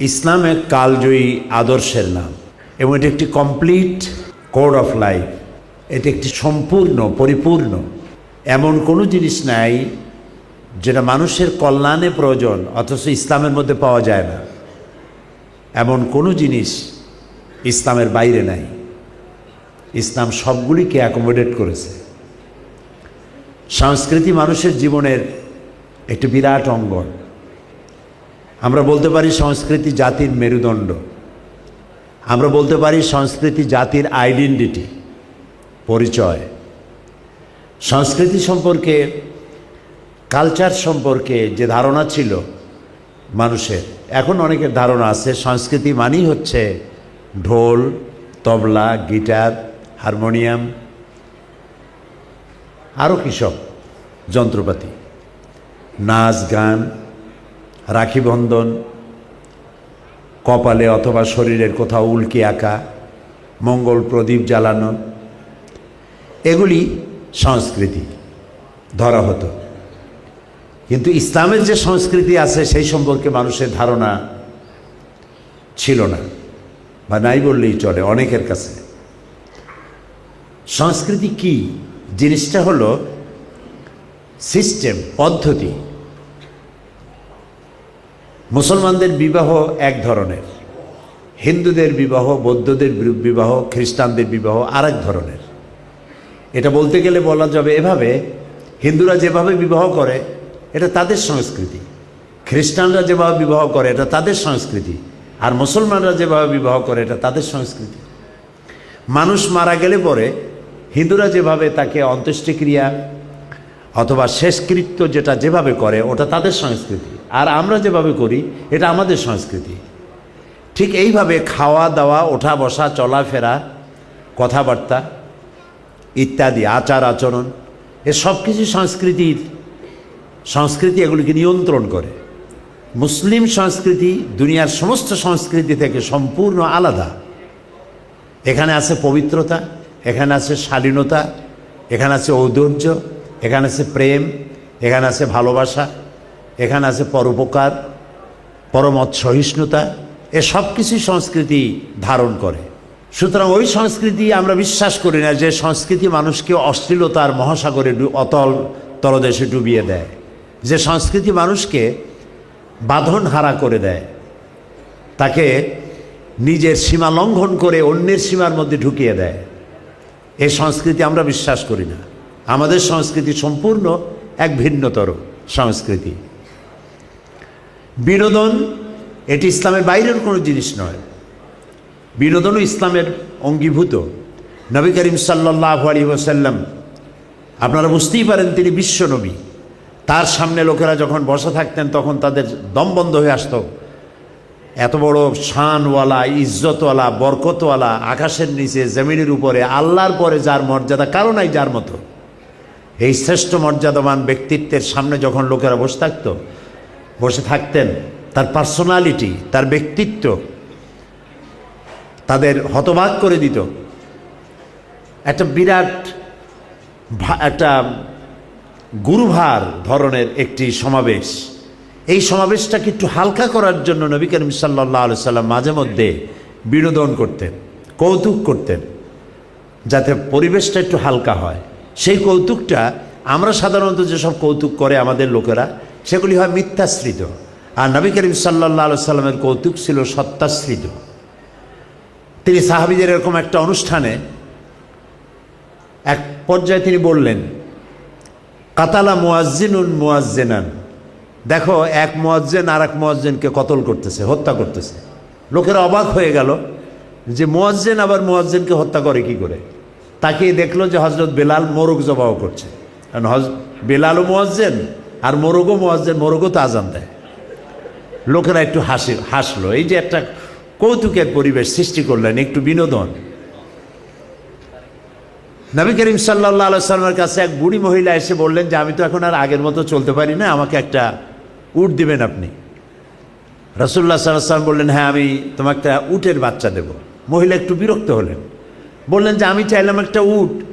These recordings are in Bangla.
ইসলাম এক কালজয়ী আদর্শের নাম এবং এটি একটি কমপ্লিট কোড অফ লাইফ এটি একটি সম্পূর্ণ, পরিপূর্ণ। এমন কোনো জিনিস নাই যেটা মানুষের কল্যাণে প্রয়োজন, অথচ ইসলামের মধ্যে পাওয়া যায় না। এমন কোনো জিনিস ইসলামের বাইরে নাই। ইসলাম সবগুলিকে অ্যাকোমোডেট করেছে। সংস্কৃতি মানুষের জীবনের একটি বিরাট অঙ্গন। আমরা বলতে পারি সংস্কৃতি জাতির মেরুদণ্ড। আমরা বলতে পারি সংস্কৃতি জাতির আইডেন্টিটি, পরিচয়। সংস্কৃতি সম্পর্কে, কালচার সম্পর্কে যে ধারণা ছিল মানুষের, এখন অনেকের ধারণা আছে, সংস্কৃতি মানেই হচ্ছে ঢোল, তবলা, গিটার, হারমোনিয়াম আরও কৃষক, যন্ত্রপাতি, নাচ, গান রাখি বন্ধন, কপালে অথবা শরীরের কোথাও উল্কি আঁকা, মঙ্গল প্রদীপ জ্বালানো, এগুলি সংস্কৃতি, ধরা হতো। কিন্তু ইসলামের যে সংস্কৃতি আছে, সেই সম্পর্কে মানুষের ধারণা ছিল না, বা নাই বললেই চলে অনেকের কাছে। সংস্কৃতি কি? জিনিসটা হলো সিস্টেম পদ্ধতি। মুসলমানদের বিবাহ এক ধরনের। হিন্দুদের বিবাহ, বৌদ্ধদের বিবাহ, খ্রিস্টানদের বিবাহ আরেক ধরনের। এটা বলতে গেলে বলা যাবে এভাবে, হিন্দুরা যেভাবে বিবাহ করে, এটা তাদের সংস্কৃতি। খ্রিস্টানরা যেভাবে বিবাহ করে, এটা তাদের সংস্কৃতি। আর মুসলমানরা যেভাবে বিবাহ করে, এটা তাদের সংস্কৃতি। মানুষ মারা গেলে পরে, হিন্দুরা যেভাবে তাকে অন্ত্যেষ্টিক্রিয়া অথবা শেষকৃত্য যেটা যেভাবে করে, ওটা তাদের সংস্কৃতি। আর আমরা যেভাবে করি, এটা আমাদের সংস্কৃতি। ঠিক এইভাবে খাওয়া দাওয়া, ওঠা বসা, চলাফেরা, কথাবার্তা ইত্যাদি, আচার আচরণ, এ সব কিছু সংস্কৃতির, সংস্কৃতি এগুলিকে নিয়ন্ত্রণ করে। মুসলিম সংস্কৃতি দুনিয়ার সমস্ত সংস্কৃতি থেকে সম্পূর্ণ আলাদা। এখানে আছে পবিত্রতা, এখানে আছে শালীনতা, এখানে আছে ঔদর্য, এখানে আছে প্রেম, এখানে আছে ভালোবাসা এখানে আছে পরোপকার পরমত সহিষ্ণুতা, এ সব কিছুই সংস্কৃতি ধারণ করে। সুতরাং ওই সংস্কৃতি আমরা বিশ্বাস করি না যে সংস্কৃতি মানুষকে অশ্লীলতার মহাসাগরে অতল তলদেশে ডুবিয়ে দেয়। যে সংস্কৃতি মানুষকে বাঁধন হারা করে দেয়। তাকে নিজের সীমা লঙ্ঘন করে অন্যের সীমার মধ্যে ঢুকিয়ে দেয়। এই সংস্কৃতি আমরা বিশ্বাস করি না। আমাদের সংস্কৃতি সম্পূর্ণ এক ভিন্নতর সংস্কৃতি। বিনোদন, এটি ইসলামের বাইরের কোনো জিনিস নয়। বিনোদনও ইসলামের অঙ্গীভূত। নবী করিম সাল্লাহ আলী ওসাল্লাম আপনারা বুঝতেই পারেন তিনি বিশ্বনবী তার সামনে লোকেরা যখন বসে থাকতেন, তখন তাদের দম বন্ধ হয়ে আসতো। এত বড় শানওয়ালা, ইজ্জতওয়ালা, বরকতওয়ালা, আকাশের নিচে, জমিনের উপরে, আল্লাহর পরে যার মর্যাদা, কারও নাই যার মতো। এই শ্রেষ্ঠ মর্যাদাবান ব্যক্তিত্বের সামনে যখন লোকেরা বসে থাকতো বসে থাকতেন। তার পার্সোনালিটি তার ব্যক্তিত্ব তাদের হতবাক করে দিত। একটা বিরাট একটা গুরুভার ধরনের একটি সমাবেশ। এই সমাবেশটাকে একটু হালকা করার জন্য নবী করিম সাল্লাহ আলু সাল্লাম মাঝে মধ্যে বিনোদন করতেন, কৌতুক করতেন, যাতে পরিবেশটা একটু হালকা হয়। সেই কৌতুকটা আমরা সাধারণত যেসব কৌতুক করে আমাদের লোকেরা সেগুলি হয় মিথ্যাশ্রিত। আর নবী করিম সাল্লাহ আলু সাল্লামের কৌতুক ছিল সত্যাশ্রিত। তিনি সাহাবিদের এরকম একটা অনুষ্ঠানে এক পর্যায়ে তিনি বললেন, কাতালা মুয়াজ্জিনুন মুয়াজ্জেনান। দেখো, এক মোয়াজ্জেন আর এক মুয়াজ্জেনকে কতল করতেছে, হত্যা করতেছে। লোকেরা অবাক হয়ে গেল যে মোয়াজ্জেন আবার মোয়াজ্জেনকে হত্যা করে কি করে? তাকে দেখল যে হজরত বেলাল মোরগ জবাও করছে। কারণ হজ বেলালও মুয়াজ্জেন আর মোরগও মুয়াজ্জেন, মোরগও তো আজান দেয়। লোকেরা একটু হাসি, হাসলো। এই যে একটা কৌতুকের পরিবেশ সৃষ্টি করলেন, একটু বিনোদন। নবী করিম সাল্লাহ সাল্লামের কাছে এক বুড়ি মহিলা এসে বললেন যে, আমি তো এখন আর আগের মতো চলতে পারি না, আমাকে একটা উট দিবেন আপনি। রসুল্লাহ সাল্লাহ সাল্লাম বললেন হ্যাঁ আমি তোমাকে একটা উটের বাচ্চা দেব। মহিলা একটু বিরক্ত হলেন। বললেন যে, আমি চাইলাম একটা উট।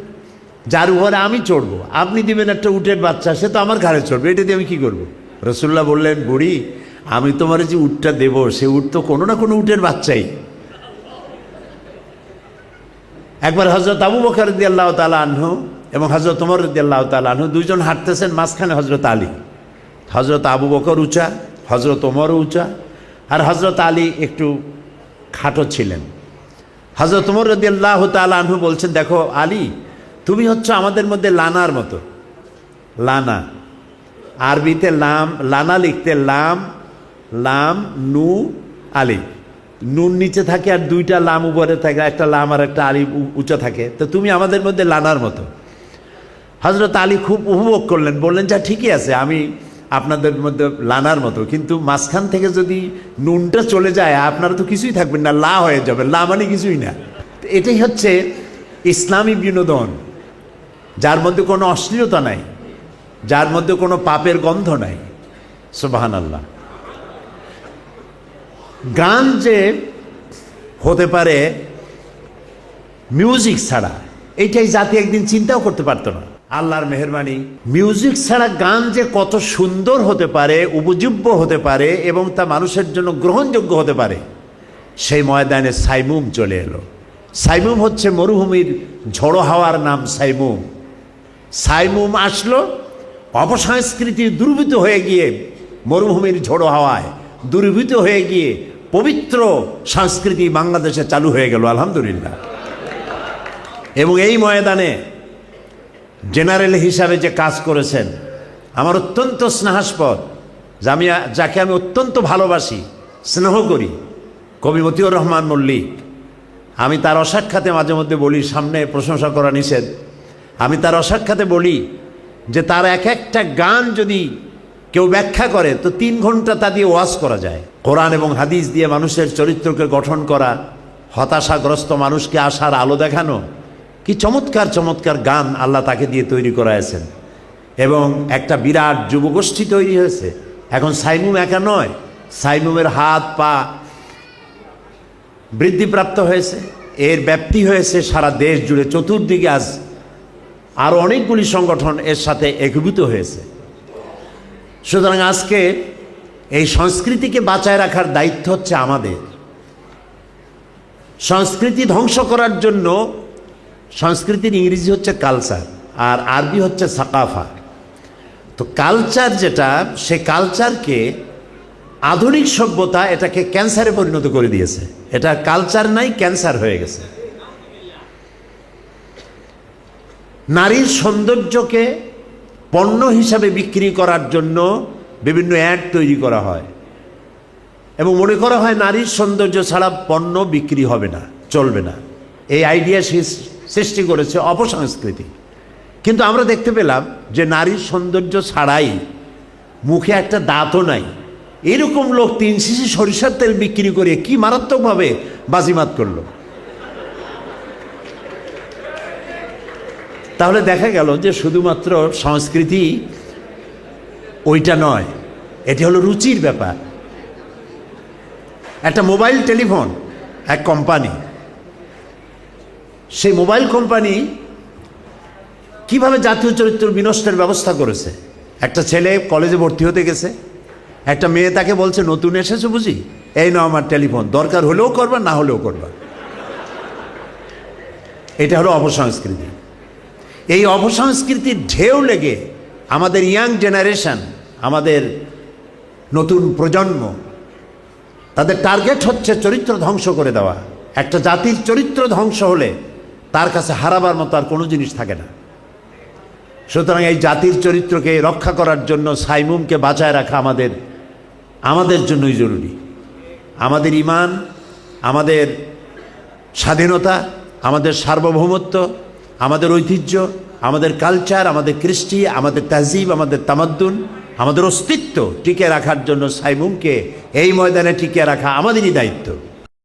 যার উপরে আমি চড়বো, আপনি দিবেন একটা উটের বাচ্চা, সে তো আমার ঘাড়ে চড়বে, এটা দিয়ে আমি কী করব? রসুল্লাহ বললেন, বুড়ি, আমি তোমার যে উটটা দেব, সে উট তো কোনো না কোনো উটের বাচ্চাই। একবার হজরত আবু বকর রদি আল্লাহ তালা আনহু এবং হজরত উমর রদি আল্লাহ তালা আনহু দুইজন হাঁটতেছেন মাঝখানে হজরত আলী। হজরত আবু বকর উঁচা হজরত ওমরও উঁচা আর হজরত আলী একটু খাটো ছিলেন। হজরত উমর রদি আল্লাহ আনহু বলছেন, দেখো আলী তুমি হচ্ছে আমাদের মধ্যে লানার মতো। লানা। আরবিতে লাম, লানা লিখতে লাম লাম, নু আলি নুন নিচে থাকে আর দুইটা লাম উপরে থাকে, একটা লাম আর একটা আলি উঁচা থাকে। তো তুমি আমাদের মধ্যে লানার মতো। হজরত আলী খুব উপভোগ করলেন, বললেন, যা ঠিকই আছে, আমি আপনাদের মধ্যে লানার মতো। কিন্তু মাঝখান থেকে যদি নুনটা চলে যায়, আপনারা তো কিছুই থাকবেন না, লা হয়ে যাবে। লা মানে কিছুই না। এটাই হচ্ছে ইসলামী বিনোদন। যার মধ্যে কোনো অশ্লীলতা নাই, যার মধ্যে কোনো পাপের গন্ধ নাই। সুবাহান আল্লাহ গান যে হতে পারে মিউজিক ছাড়া এইটাই জাতি একদিন চিন্তাও করতে পারতো না। আল্লাহর মেহরবানি। মিউজিক ছাড়া গান যে কত সুন্দর হতে পারে, উপজীব্য হতে পারে এবং তা মানুষের জন্য গ্রহণযোগ্য হতে পারে, সেই ময়দানে সাইমুম চলে এলো। সাইমুম হচ্ছে মরুভূমির ঝড়ো হাওয়ার নাম সাইমুম। সাইমুম আসলো, অপসংস্কৃতি দুর্বৃত হয়ে গিয়ে মরুভূমির ঝোড়ো হাওয়ায় দুর্বৃত হয়ে গিয়ে পবিত্র সংস্কৃতি বাংলাদেশে চালু হয়ে গেল, আলহামদুলিল্লাহ। এবং এই ময়দানে জেনারেল হিসাবে যে কাজ করেছেন, আমার অত্যন্ত স্নেহাস্পদ যে আমি যাকে আমি অত্যন্ত ভালোবাসি, স্নেহ করি, কবি মতিউর রহমান মল্লিক। আমি তার অসাক্ষাতে মাঝে মধ্যে বলি, সামনে প্রশংসা করা নিষেধ। আমি তার অসাক্ষাতে বলি যে তার এক একটা গান যদি কেউ ব্যাখ্যা করে, তো তিন ঘণ্টা তা দিয়ে ওয়াজ করা যায়। কোরআন এবং হাদিস দিয়ে মানুষের চরিত্রকে গঠন করা, হতাশাগ্রস্ত মানুষকে আসার আলো দেখানো, কি চমৎকার চমৎকার গান আল্লাহ তাকে দিয়ে তৈরি করাইছেন এবং একটা বিরাট যুবগোষ্ঠী তৈরি হয়েছে। এখন সাইমুম একা নয়, সাইমুমের হাত পা বৃদ্ধিপ্রাপ্ত হয়েছে। এর ব্যাপ্তি হয়েছে সারা দেশ জুড়ে। চতুর্দিকে আজ আরও অনেকগুলি সংগঠন এর সাথে একীভূত হয়েছে। সুতরাং আজকে এই সংস্কৃতিকে বাঁচায় রাখার দায়িত্ব হচ্ছে আমাদের। সংস্কৃতি ধ্বংস করার জন্য সংস্কৃতির ইংরেজি হচ্ছে কালচার আর আরবি হচ্ছে সাকাফা। তো কালচার যেটা, সে কালচারকে আধুনিক সভ্যতা এটাকে ক্যান্সারে পরিণত করে দিয়েছে। এটা কালচার নাই, ক্যান্সার হয়ে গেছে। নারীর সৌন্দর্যকে পণ্য হিসাবে বিক্রি করার জন্য বিভিন্ন অ্যাড তৈরি করা হয়। এবং মনে করা হয় নারীর সৌন্দর্য ছাড়া পণ্য বিক্রি হবে না, চলবে না। এই আইডিয়া সৃষ- সৃষ্টি করেছে অপসংস্কৃতি। কিন্তু আমরা দেখতে পেলাম যে নারীর সৌন্দর্য ছাড়াই মুখে একটা দাঁতও নাই। এরকম লোক তিন শিশি সরিষার তেল বিক্রি করে কি মারাত্মকভাবে বাজিমাত করল। তাহলে দেখা গেল যে শুধুমাত্র সংস্কৃতি ওইটা নয়, এটি হলো রুচির ব্যাপার। একটা মোবাইল টেলিফোন, এক কোম্পানি, সেই মোবাইল কোম্পানি কীভাবে জাতীয় চরিত্র বিনষ্টের ব্যবস্থা করেছে? একটা ছেলে কলেজে ভর্তি হতে গেছে, একটা মেয়ে তাকে বলছে, নতুন এসেছে বুঝি? এই নাও আমার টেলিফোন, দরকার হলেও করবা, না হলেও করবা। এটা হলো অপসংস্কৃতি। এই অপসংস্কৃতির ঢেউ লেগে আমাদের ইয়াং জেনারেশন, আমাদের নতুন প্রজন্ম, তাদের টার্গেট হচ্ছে চরিত্র ধ্বংস করে দেওয়া। একটা জাতির চরিত্র ধ্বংস হলে তার কাছে হারাবার মতো আর কোনো জিনিস থাকে না। সুতরাং এই জাতির চরিত্রকে রক্ষা করার জন্য সাইমুমকে বাঁচায় রাখা আমাদের আমাদের জন্যই জরুরি। আমাদের ইমান, আমাদের স্বাধীনতা, আমাদের সার্বভৌমত্ব আমাদের ঐতিহ্য, আমাদের কালচার আমাদের কৃষ্টি, আমাদের তাজিব আমাদের তামাদ্দুন, আমাদের অস্তিত্ব টিকে রাখার জন্য সাইমুমকে এই ময়দানে টিকে রাখা আমাদেরই দায়িত্ব।